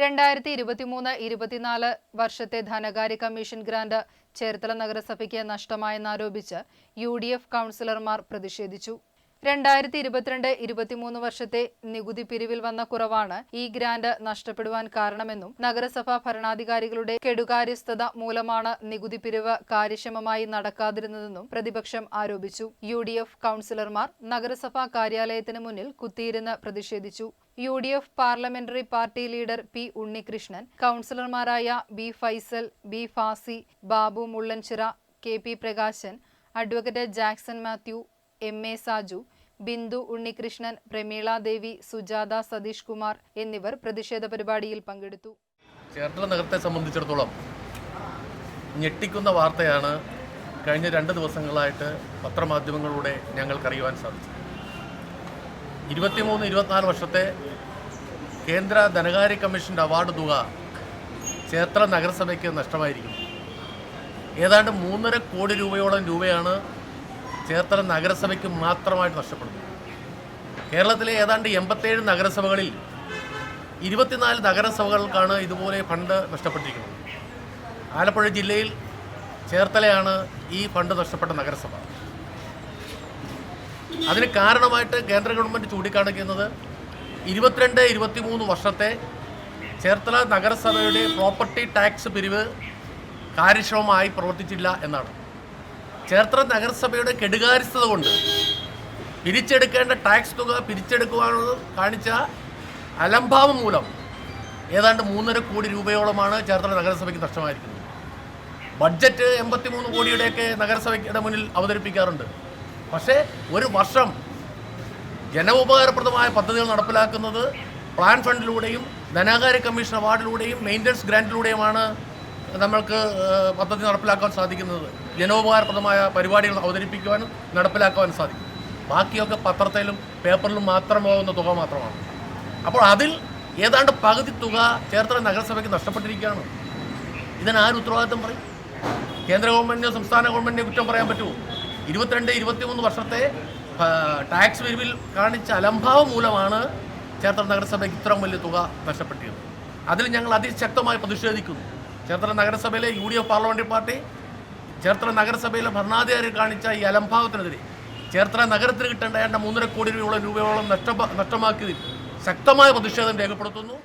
രണ്ടായിരത്തി ഇരുപത്തിമൂന്ന് ഇരുപത്തിനാല് വർഷത്തെ ധനകാര്യ കമ്മീഷൻ ഗ്രാന്റ് ചേർത്തല നഗരസഭയ്ക്ക് നഷ്ടമായെന്നാരോപിച്ച് യു ഡി എഫ് കൗൺസിലർമാർ പ്രതിഷേധിച്ചു. രണ്ടായിരത്തി ഇരുപത്തിരണ്ട് ഇരുപത്തിമൂന്ന് വർഷത്തെ നികുതി പിരിവിൽ വന്ന കുറവാണ് ഈ ഗ്രാന്റ് നഷ്ടപ്പെടുവാൻ കാരണമെന്നും നഗരസഭാ ഭരണാധികാരികളുടെ കെടുകാര്യസ്ഥത മൂലമാണ് നികുതി പിരിവ് കാര്യക്ഷമമായി നടക്കാതിരുന്നതെന്നും പ്രതിപക്ഷം ആരോപിച്ചു. യു കൗൺസിലർമാർ നഗരസഭാ കാര്യാലയത്തിന് മുന്നിൽ കുത്തിയിരുന്ന് പ്രതിഷേധിച്ചു. U D F parliamentary party leader P Unnikrishnan കൗൺസിലർമാരായ B Faisal B Fasi Babu Mullanchira K P Prakashan advocate Jackson Mathew M A Saju Bindu Unnikrishnan Prameela Devi Sujatha Satheesh Kumar എന്നിവർ പ്രതിഷേധ പരിപാടിയിൽ പങ്കെടുത്തു. ചേർത്തല നഗരത്തെ സംബന്ധിച്ചിടത്തോളം ഞെട്ടിക്കുന്ന വാർത്തയാണ് കഴിഞ്ഞ രണ്ട് ദിവസങ്ങളായിട്ട് പത്രമാധ്യമങ്ങളിലൂടെ ഞങ്ങൾക്കറിയുവാൻ സാധിച്ചത്. ഇരുപത്തിമൂന്ന് ഇരുപത്തിനാല് വർഷത്തെ കേന്ദ്ര ധനകാര്യ കമ്മീഷന്റെ അവാർഡ് തുക ചേർത്തല നഗരസഭയ്ക്ക് നഷ്ടമായിരിക്കും ഏതാണ്ട് മൂന്നര കോടി രൂപയോളം രൂപയാണ് ചേർത്തല നഗരസഭയ്ക്ക് മാത്രമായിട്ട് നഷ്ടപ്പെടുന്നു. കേരളത്തിലെ ഏതാണ്ട് എൺപത്തേഴ് നഗരസഭകളിൽ ഇരുപത്തിനാല് നഗരസഭകൾക്കാണ് ഇതുപോലെ ഫണ്ട് നഷ്ടപ്പെട്ടിരിക്കുന്നത്. ആലപ്പുഴ ജില്ലയിൽ ചേർത്തലയാണ് ഈ ഫണ്ട് നഷ്ടപ്പെട്ട നഗരസഭ. അതിന് കാരണമായിട്ട് കേന്ദ്ര ഗവൺമെന്റ് ചൂണ്ടിക്കാണിക്കുന്നത് ഇരുപത്തിരണ്ട് ഇരുപത്തിമൂന്ന് വർഷത്തെ ചേർത്തല നഗരസഭയുടെ പ്രോപ്പർട്ടി ടാക്സ് പിരിവ് കാര്യക്ഷമമായി പ്രവർത്തിച്ചില്ല എന്നാണ്. ചേർത്തല നഗരസഭയുടെ കെടുകാര്യസ്ഥത കൊണ്ട് പിരിച്ചെടുക്കേണ്ട ടാക്സ് തുക പിരിച്ചെടുക്കുവാനുള്ള കാണിച്ച അലംഭാവം മൂലം ഏതാണ്ട് മൂന്നര കോടി രൂപയോളമാണ് ചേർത്തല നഗരസഭയ്ക്ക് നഷ്ടമായിരിക്കുന്നത്. ബഡ്ജറ്റ് എൺപത്തിമൂന്ന് കോടിയുടെയൊക്കെ നഗരസഭയുടെ മുന്നിൽ അവതരിപ്പിക്കാറുണ്ട്. പക്ഷേ ഒരു വർഷം ജനോപകാരപ്രദമായ പദ്ധതികൾ നടപ്പിലാക്കുന്നത് പ്ലാൻ ഫണ്ടിലൂടെയും ധനകാര്യ കമ്മീഷൻ അവാർഡിലൂടെയും മെയിന്റനൻസ് ഗ്രാന്റിലൂടെയുമാണ് നമ്മൾക്ക് പദ്ധതി നടപ്പിലാക്കാൻ സാധിക്കുന്നത് ജനോപകാരപ്രദമായ പരിപാടികൾ അവതരിപ്പിക്കുവാനും നടപ്പിലാക്കുവാനും സാധിക്കും. ബാക്കിയൊക്കെ പത്രത്തിലും പേപ്പറിലും മാത്രമാകുന്ന തുക മാത്രമാണ്. അപ്പോൾ അതിൽ ഏതാണ്ട് പകുതി തുക ചേർത്തല നഗരസഭയ്ക്ക് നഷ്ടപ്പെട്ടിരിക്കുകയാണ്. ഇതിനാരും ഉത്തരവാദിത്വം പറയും? കേന്ദ്ര ഗവൺമെന്റിനോ സംസ്ഥാന ഗവൺമെന്റിനോ കുറ്റം പറയാൻ പറ്റുമോ? ഇരുപത്തിരണ്ട് ഇരുപത്തിമൂന്ന് വർഷത്തെ ടാക്സ് പിരിവിൽ കാണിച്ച അലംഭാവം മൂലമാണ് ചേർത്തല നഗരസഭയ്ക്ക് ഇത്രയും വലിയ തുക നഷ്ടപ്പെട്ടിരുന്നത്. അതിൽ ഞങ്ങൾ അതിശക്തമായി പ്രതിഷേധിക്കുന്നു. ചേർത്തല നഗരസഭയിലെ U D F parliamentary party Cherthala നഗരസഭയിലെ ഭരണാധികാരി കാണിച്ച ഈ അലംഭാവത്തിനെതിരെ ചേർത്തല നഗരത്തിന് കിട്ടേണ്ട ഏണ്ട മൂന്നര കോടി രൂപയോളം രൂപയോളം നഷ്ട നഷ്ടമാക്കിയതിൽ ശക്തമായ പ്രതിഷേധം രേഖപ്പെടുത്തുന്നു.